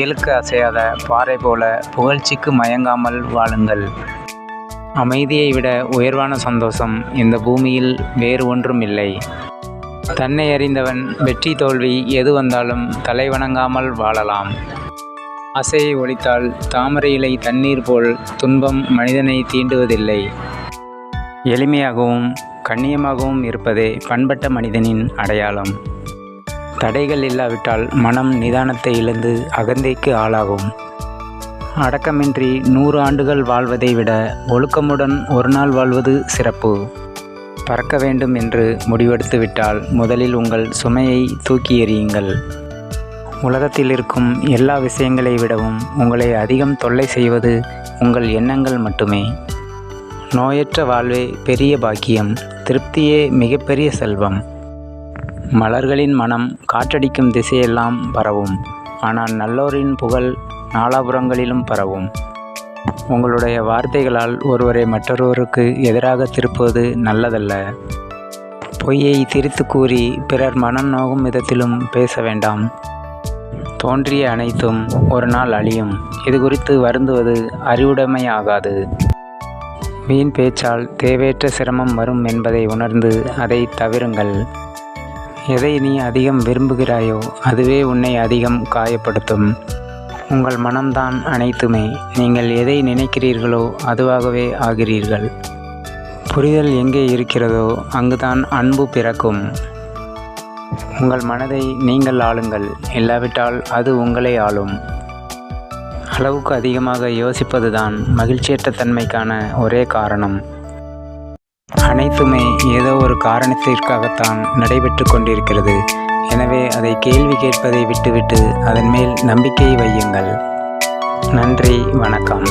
இயலுக்கு அசையாத பாறை போல புகழ்ச்சிக்கு மயங்காமல் வாழுங்கள். அமைதியை விட உயர்வான சந்தோஷம் இந்த பூமியில் வேறு ஒன்றும் இல்லை தன்னை அறிந்தவன் வெற்றி தோல்வி எது வந்தாலும் தலை வணங்காமல் வாழலாம். ஆசையை ஒழித்தால் தாமரை இலை தண்ணீர் போல் துன்பம் மனிதனை தீண்டுவதில்லை. எளிமையாகவும் கண்ணியமாகவும் இருப்பதே பண்பட்ட மனிதனின் அடையாளம். தடைகள் இல்லாவிட்டால் மனம் நிதானத்தை இழந்து அகந்தைக்கு ஆளாகும். அடக்கமின்றி நூறு ஆண்டுகள் வாழ்வதை விட ஒழுக்கமுடன் ஒரு நாள் வாழ்வது சிறப்பு. பறக்க வேண்டும் என்று முடிவெடுத்துவிட்டால் முதலில் உங்கள் சுமையை தூக்கி எறியுங்கள். உலகத்தில் இருக்கும் எல்லா விஷயங்களை விடவும் உங்களை அதிகம் தொல்லை செய்வது உங்கள் எண்ணங்கள் மட்டுமே. நோயற்ற வாழ்வே பெரிய பாக்கியம் திருப்தியே மிகப்பெரிய செல்வம். மலர்களின் மனம் காற்றடிக்கும் திசையெல்லாம் பரவும். ஆனால் நல்லோரின் புகழ் நாலாபுறங்களிலும் பரவும். உங்களுடைய வார்த்தைகளால் ஒருவரை மற்றொருவருக்கு எதிராக திருப்புவது நல்லதல்ல. பொய்யை திரித்து கூறி பிறர் மனம் நோகும் விதத்திலும் பேச வேண்டாம். தோன்றிய அனைத்தும் ஒரு நாள் அழியும். இது குறித்து வருந்துவது அறிவுடைமையாகாது. வீண் பேச்சால் தேவையற்ற சிரமம் வரும் என்பதை உணர்ந்து அதை தவிருங்கள். எதை நீ அதிகம் விரும்புகிறாயோ அதுவே உன்னை அதிகம் காயப்படுத்தும். உங்கள் மனம்தான் அனைத்துமே. நீங்கள் எதை நினைக்கிறீர்களோ அதுவாகவே ஆகிறீர்கள். புரிதல் எங்கே இருக்கிறதோ அங்குதான் அன்பு பிறக்கும். உங்கள் மனதை நீங்கள் ஆளுங்கள். இல்லாவிட்டால் அது உங்களை ஆளும். அளவுக்கு அதிகமாக யோசிப்பதுதான் மகிழ்ச்சியற்ற தன்மைக்கான ஒரே காரணம். அனைத்துமே ஏதோ ஒரு காரணத்திற்காகத்தான் நடைபெற்று கொண்டிருக்கிறது. எனவே அதை கேள்வி கேட்பதை விட்டுவிட்டு அதன் மேல் நம்பிக்கை வையுங்கள். நன்றி வணக்கம்.